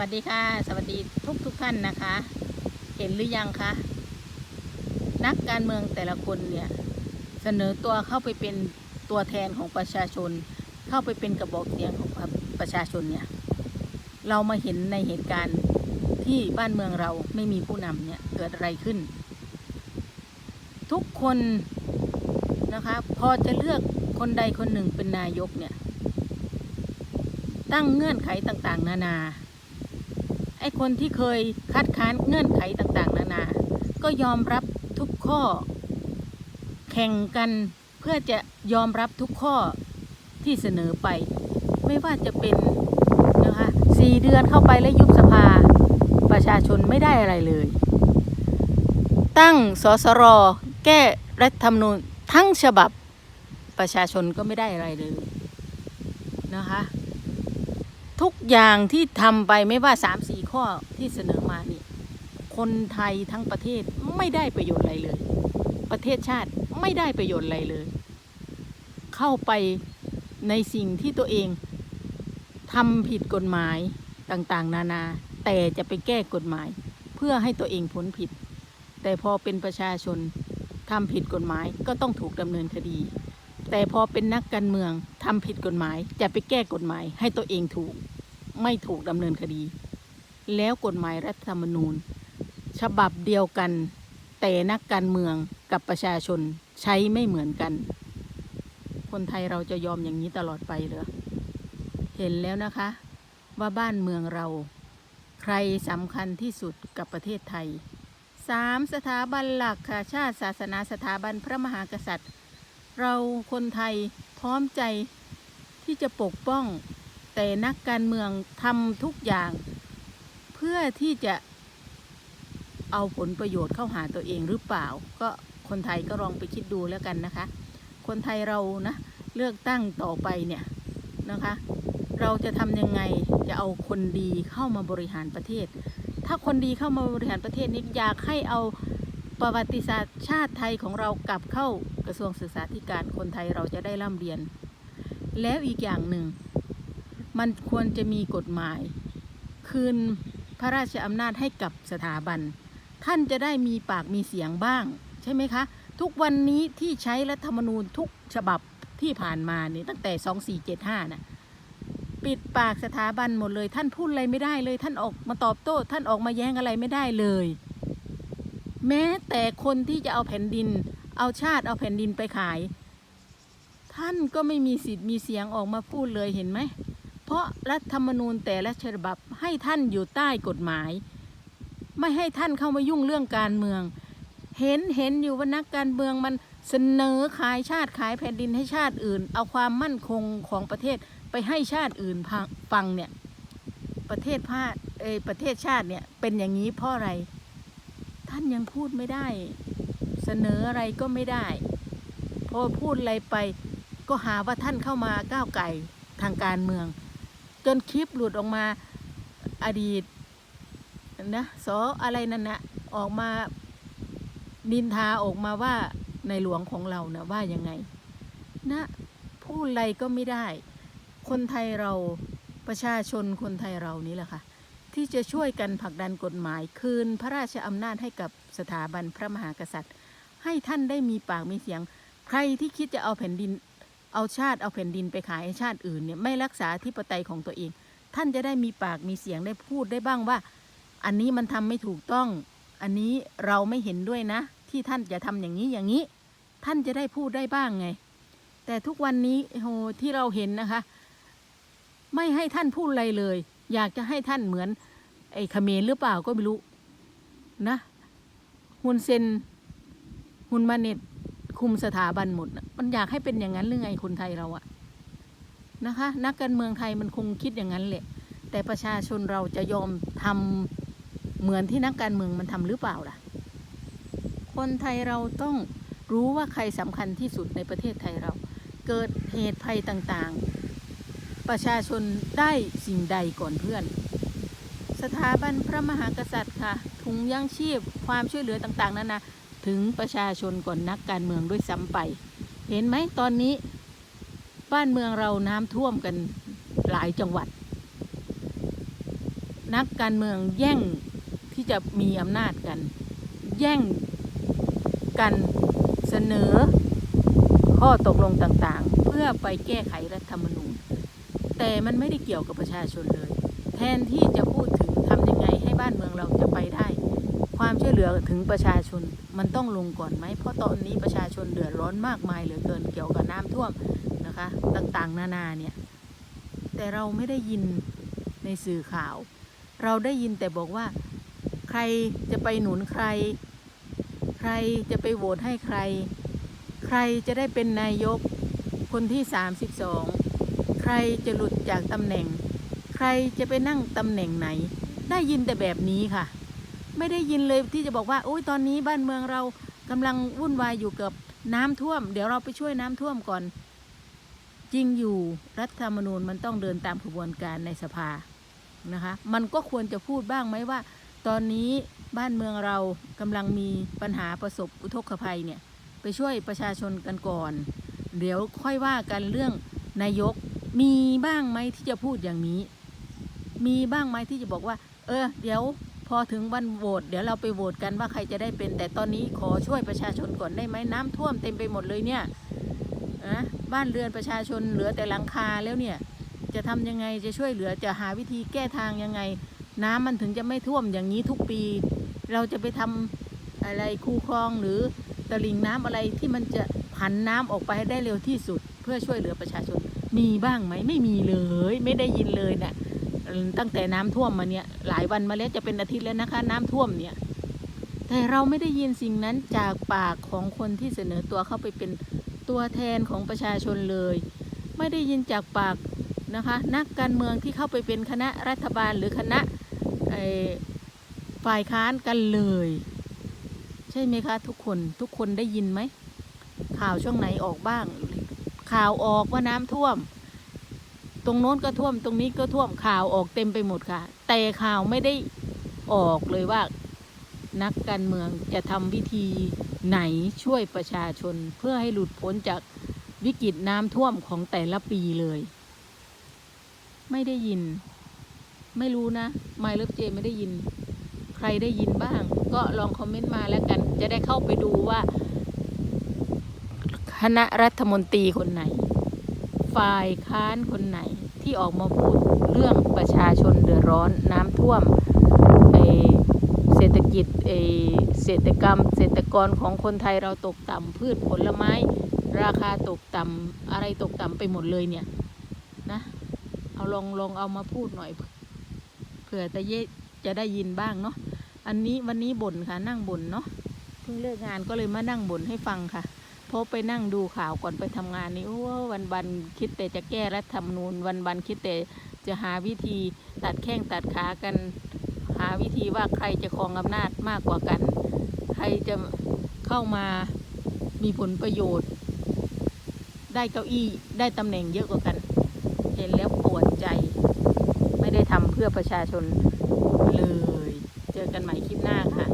วัสดีค่ะ สวัสดีทุกทุกท่านนะคะ เห็นหรือยังคะนักการเมืองแต่ละคนเนี่ยเสนอตัวเข้าไปเป็นตัวแทนของประชาชน เข้าไปเป็นกระบอกเสียงของประชาชนเนี่ยเรามาเห็นในเหตุการณ์ที่บ้านเมืองเราไม่มีผู้นำเนี่ยเกิดอะไรขึ้น ทุกคนนะคะพอจะเลือกคนใดคนหนึ่งเป็นนายกเนี่ยตั้งเงื่อนไขต่างๆ นานาไอ้คนที่เคยคัดค้านเงื่อนไขต่างๆ นานา ก็ยอมรับทุกข้อ แข่งกันเพื่อจะยอมรับทุกข้อที่เสนอไป ไม่ว่าจะเป็นนะคะสี่เดือนเข้าไปแล้วยุบสภา ประชาชนไม่ได้อะไรเลย ตั้งสสรแก้รัฐธรรมนูญทั้งฉบับประชาชนก็ไม่ได้อะไรเลยนะคะ ทุกอย่างที่ทำไปไม่ว่าสามสี่ ข้อที่เสนอมานี่คนไทยทั้งประเทศไม่ได้ประโยชน์อะไรเลย ประเทศชาติไม่ได้ประโยชน์อะไรเลย เข้าไปในสิ่งที่ตัวเองทำผิดกฎหมายต่างๆ นานา แต่จะไปแก้กฎหมาย เพื่อให้ตัวเองพ้นผิด แต่พอเป็นประชาชนทำผิดกฎหมายก็ต้องถูกดำเนินคดี แต่พอเป็นนักการเมืองทำผิดกฎหมาย จะไปแก้กฎหมายให้ตัวเองถูก ไม่ถูกดำเนินคดี แล้วกฎหมายรัฐธรรมนูญ ฉบับเดียวกัน แต่นักการเมืองกับประชาชนใช้ไม่เหมือนกัน คนไทยเราจะยอมอย่างนี้ตลอดไปเหรอเห็นแล้วนะคะ ว่าบ้านเมืองเรา ใครสำคัญที่สุดกับประเทศไทยสามสถาบันหลักค่ะชาติศาสนาสถาบันพระมหากษัตริย์ เราคนไทยพร้อมใจที่จะปกป้อง แต่นักการเมืองทำทุกอย่าง เพื่อที่จะเอาผลประโยชน์เข้าหาตัวเองหรือเปล่า ก็คนไทยก็ลองไปคิดดูแล้วกันนะคะ คนไทยเรานะเลือกตั้งต่อไปเนี่ยนะคะ เราจะทำยังไงจะเอาคนดีเข้ามาบริหารประเทศ ถ้าคนดีเข้ามาบริหารประเทศนี้อยากให้เอาประวัติศาสตร์ชาติไทยของเรากลับเข้ากระทรวงศึกษาธิการคนไทยเราจะได้ร่ำเรียน แล้วอีกอย่างหนึ่ง มันควรจะมีกฎหมาย คืน ระราชอำนาจให้กับสถาบัน ท่านจะได้มีปากมีเสียงบ้าง ใช่ไหมคะ ทุกวันนี้ที่ใช้รัฐธรรมนูญทุกฉบับที่ผ่านมาเนี่ยตั้งแต่ 2475น่ะปิดปากสถาบันหมดเลย ท่านพูดอะไรไม่ได้เลย ท่านออกมาตอบโต้ ท่านออกมาแย้งอะไรไม่ได้เลย แม้แต่คนที่จะเอาแผ่นดิน เอาชาติเอาแผ่นดินไปขาย ท่านก็ไม่มีสิทธิ์มีเสียงออกมาพูดเลยเห็นไหม ราะรัฐธรรมนูญแต่ละฉบับให้ท่านอยู่ใต้กฎหมาย ไม่ให้ท่านเข้ามายุ่งเรื่องการเมือง เห็นเห็นอยู่ว่านักการเมืองมันเสนอขายชาติขายแผ่นดินให้ชาติอื่น เอาความมั่นคงของประเทศไปให้ชาติอื่นฟังเนี่ยประเทศพาดเอประเทศชาติเนี่ยเป็นอย่างนี้เพราะอะไร ท่านยังพูดไม่ได้ เสนออะไรก็ไม่ได้ พอพูดอะไรไปก็หาว่าท่านเข้ามาก้าวไก่ทางการเมือง จนคลิปหลุดออกมาอดีตนะสออะไรนั่นนะออกมานินทาออกมาว่าในหลวงของเรานะว่ายังไง นะพูดอะไรก็ไม่ได้ คนไทยเราประชาชนคนไทยเรานี่แหละค่ะ ที่จะช่วยกันผลักดันกฎหมาย คืนพระราชอำนาจให้กับสถาบันพระมหากษัตริย์ ให้ท่านได้มีปากมีเสียง ใครที่คิดจะเอาแผ่นดิน เอาชาติเอาแผ่นดินไปขายให้ชาติอื่นเนี่ยไม่รักษาธิปไตยของตัวเอง ท่านจะได้มีปากมีเสียงได้พูดได้บ้างว่า อันนี้มันทำไม่ถูกต้อง อันนี้เราไม่เห็นด้วยนะ ที่ท่านจะทำอย่างนี้อย่างนี้ ท่านจะได้พูดได้บ้างไง แต่ทุกวันนี้โหที่เราเห็นนะคะ ไม่ให้ท่านพูดอะไรเลย อยากจะให้ท่านเหมือน ไอ้เขมรหรือเปล่าก็ไม่รู้นะฮุนเซนฮุนมาเน็ต คุมสถาบันหมดมันอยากให้เป็นอย่างนั้นหรือไงคนไทยเราอะนะคะ นักการเมืองไทยมันคงคิดอย่างนั้นแหละ แต่ประชาชนเราจะยอมทำเหมือนที่นักการเมืองมันทำหรือเปล่าล่ะ คนไทยเราต้องรู้ว่าใครสำคัญที่สุดในประเทศไทยเรา เกิดเหตุภัยต่างๆ ประชาชนได้สิ่งใดก่อนเพื่อน สถาบันพระมหากษัตริย์ค่ะถุงยังชีพความช่วยเหลือต่างๆนั้นนะ ถึงประชาชนก่อนนักการเมืองด้วยซ้ำไป เห็นไหมตอนนี้ บ้านเมืองเราน้ำท่วมกันหลายจังหวัด นักการเมืองแย่งที่จะมีอำนาจกัน แย่งกันเสนอ ข้อตกลงต่างๆ เพื่อไปแก้ไขรัฐธรรมนูญ แต่มันไม่ได้เกี่ยวกับประชาชนเลย แทนที่จะพูดถึงทำยังไงให้บ้านเมืองเราจะไปได้ ความช่วยเหลือถึงประชาชนมันต้องลงก่อนไหม เพราะตอนนี้ประชาชนเดือดร้อนมากมายเหลือเกินเกี่ยวกับน้ำท่วมนะคะ ต่างๆ นานาเนี่ย แต่เราไม่ได้ยินในสื่อข่าว เราได้ยินแต่บอกว่าใครจะไปหนุนใคร ใครจะไปโหวตให้ใคร ใครจะได้เป็นนายกคนที่ 32 ใครจะหลุดจากตำแหน่ง ใครจะไปนั่งตำแหน่งไหน ได้ยินแต่แบบนี้ค่ะ ไม่ได้ยินเลยที่จะบอกว่าโอ้ยตอนนี้บ้านเมืองเรากำลังวุ่นวายอยู่กับน้ำท่วม เดี๋ยวเราไปช่วยน้ำท่วมก่อน จริงอยู่รัฐธรรมนูญมันต้องเดินตามกระบวนการในสภานะคะ มันก็ควรจะพูดบ้างไหมว่า ตอนนี้บ้านเมืองเรากำลังมีปัญหาประสบอุทกภัยเนี่ยไปช่วยประชาชนกันก่อน เดี๋ยวค่อยว่ากันเรื่องนายกมีบ้างไหมที่จะพูดอย่างนี้ มีบ้างไหมที่จะบอกว่า เออ เดี๋ยว พอถึงวันโหวตเดี๋ยวเราไปโหวตกันว่าใครจะได้เป็น แต่ตอนนี้ขอช่วยประชาชนก่อนได้ไหมน้ำท่วมเต็มไปหมดเลยเนี่ยนะบ้านเรือนประชาชนเหลือแต่หลังคาแล้วเนี่ยจะทำยังไงจะช่วยเหลือจะหาวิธีแก้ทางยังไง น้ำมันถึงจะไม่ท่วมอย่างนี้ทุกปี เราจะไปทำอะไรคูคลองหรือตลิ่งน้ำอะไรที่มันจะผันน้ำออกไปให้ได้เร็วที่สุด เพื่อช่วยเหลือประชาชนมีบ้างไหมไม่มีเลย ไม่ได้ยินเลยเนี่ย ตั้งแต่น้ำท่วมมาเนี่ย หลายวันมาแล้วจะเป็นอาทิตย์แล้วนะคะ น้ำท่วมเนี่ย แต่เราไม่ได้ยินสิ่งนั้นจากปากของคนที่เสนอตัวเข้าไปเป็นตัวแทนของประชาชนเลย ไม่ได้ยินจากปากนะคะ นักการเมืองที่เข้าไปเป็นคณะรัฐบาลหรือคณะฝ่ายค้านกันเลย ใช่ไหมคะ ทุกคนทุกคนได้ยินไหมข่าวช่วงไหนออกบ้าง ข่าวออกว่าน้ำท่วม ตรงโน้นก็ท่วมตรงนี้ก็ท่วมข่าวออกเต็มไปหมดค่ะ แต่ข่าวไม่ได้ออกเลยว่า นักการเมืองจะทำวิธีไหนช่วยประชาชน เพื่อให้หลุดพ้นจากวิกฤตน้ำท่วมของแต่ละปีเลย ไม่ได้ยิน ไม่รู้นะไมล์เลิฟเจไม่ได้ยิน ใครได้ยินบ้าง ก็ลองคอมเมนต์มาแล้วกัน จะได้เข้าไปดูว่า คณะรัฐมนตรีคนไหน ฝ่ายค้านคนไหนที่ออกมาพูดเรื่องประชาชนเดือดร้อนน้ำท่วมเออเศรษฐกิจเศรษฐกรรม เศรษฐกรของคนไทยเราตกต่ำพืชผลไม้ ราคาตกต่ำอะไรตกต่ำไปหมดเลยเนี่ยนะเอาลองลองเอามาพูดหน่อยเผื่อตะเยจะได้ยินบ้างเนาะอันนี้วันนี้บ่นค่ะนั่งบ่นเนาะเพิ่งเลิกงานก็เลยมานั่งบ่นให้ฟังค่ะ ราะไปนั่งดูข่าวก่อนไปทำงานนี่โอ้วันบันคิดแต่จะแก้รัฐธรรมนูญวันบันคิดแต่จะหาวิธีตัดแข้งตัดขากัน หาวิธีว่าใครจะครองอำนาจมากกว่ากัน ใครจะเข้ามามีผลประโยชน์ ได้เก้าอี้ได้ตำแหน่งเยอะกว่ากัน เห็นแล้วปวดใจ ไม่ได้ทำเพื่อประชาชนเลย เจอกันใหม่คลิปหน้าค่ะ